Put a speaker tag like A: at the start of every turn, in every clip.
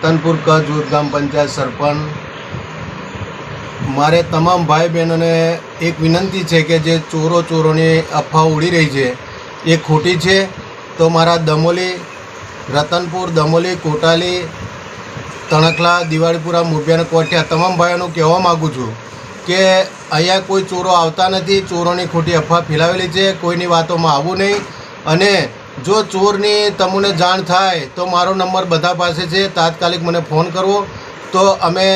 A: રતનપુર કચ્છ જૂથ ગામ પંચાયત સરપંચ. મારે તમામ ભાઈ બહેનોને એક વિનંતી છે કે જે ચોરો ચોરોની અફવા ઉડી રહી છે, એ ખોટી છે. તો મારા દમોલી, રતનપુર, દમોલી, કોટાલી, તણખલા, દિવાળીપુરા મુભિયાના કોઠિયા તમામ ભાઈઓનું કહેવા માગું છું કે અહીંયા કોઈ ચોરો આવતા નથી. ચોરોની ખોટી અફવા ફેલાવેલી છે. કોઈની વાતોમાં આવવું નહીં. અને જો ચોરની તમને જાણ થાય તો મારો નંબર બધા પાસે છે, તાત્કાલિક મને ફોન કરવો. તો અમે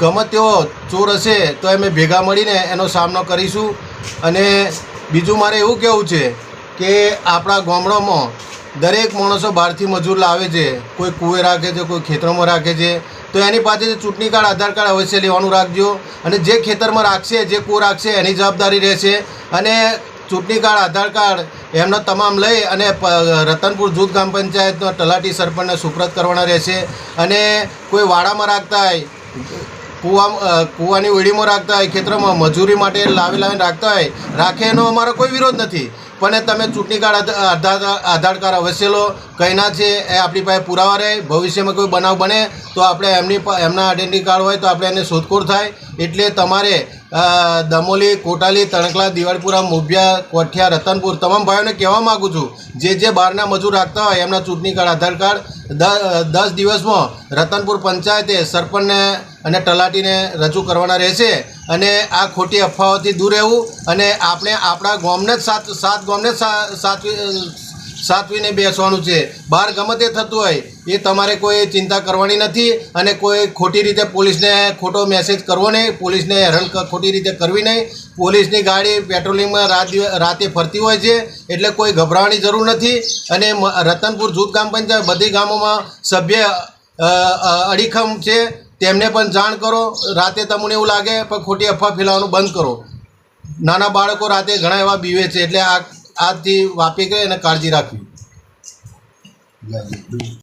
A: ગમે તેવો ચોર હશે તો અમે ભેગા મળીને એનો સામનો કરીશું. અને બીજું મારે એવું કહેવું છે કે આપણા ગામડામાં દરેક માણસો બહારથી મજૂર લાવે છે, કોઈ કુએ રાખે છે, કોઈ ખેતરોમાં રાખે છે. તો એની પાસે ચૂંટણી કાર્ડ, આધાર કાર્ડ અવશ્ય લેવાનું રાખજો. અને જે ખેતરમાં રાખશે, જે કૂ રાખશે, એની જવાબદારી રહેશે. અને ચૂંટણી કાર્ડ, આધાર કાર્ડ એમનો તમામ લઈ અને રતનપુર જૂથ ગ્રામ પંચાયતનો તલાટી સરપંચને સુપ્રત કરવાના રહેશે. અને કોઈ વાડામાં રાખતા હોય, કૂવા કૂવાની ઓળીમાં રાખતા હોય, ખેતરમાં મજૂરી માટે લાવી લાવીને રાખતા હોય, રાખે એનો અમારો કોઈ વિરોધ નથી. પણ તમે ચૂંટણી કાર્ડ આધાર આધાર કાર્ડ અવશ્ય લો. કંઈના છે એ આપણી પાસે પુરાવા રહે. ભવિષ્યમાં કોઈ બનાવ બને તો આપણે એમની એમના આઈડેન્ટિટી કાર્ડ હોય તો આપણે એને શોધખોળ થાય. એટલે તમારે દમોલી, કોટાલી તણકલા દિવાળપુરા, મોભિયા, કોઠિયા, રતનપુર તમામ ભાઈઓને કહેવા માગું છું, જે જે બહારના મજૂર રાખતા હોય એમના ચૂંટણી કાર્ડ, આધાર કાર્ડ દસ દિવસમાં રતનપુર પંચાયતે સરપંચને અને તલાટીને રજૂ કરવાના રહેશે અને આ ખોટી અફવાઓથી દૂર રહેવું અને આપણે આપણા ગામને જ સાત સાત ગામને સાચવી સાચવીને બેસવાનું છે. બહાર ગમે તે થતું હોય, એ તમારે કોઈ ચિંતા કરવાની નથી અને કોઈ ખોટી રીતે પોલીસને ખોટો મેસેજ કરવો નહીં. પોલીસને હેરાન ખોટી રીતે કરવી નહીં. પોલીસની ગાડી પેટ્રોલિંગમાં રાત રાતે ફરતી હોય છે, એટલે કોઈ ગભરાવાની જરૂર નથી. અને રતનપુર જૂથ ગ્રામ પંચાયત બધી ગામોમાં સભ્ય અડીખમ છે. તેમને પણ જાણ કરો. રાતે તમને એવું લાગે, પણ ખોટી અફવા ફેલાવવાનું બંધ કરો. નાના બાળકો રાતે ઘણા એવા બીવે છે, એટલે આ આજથી વાપી ગઈ અને કાળજી રાખવી.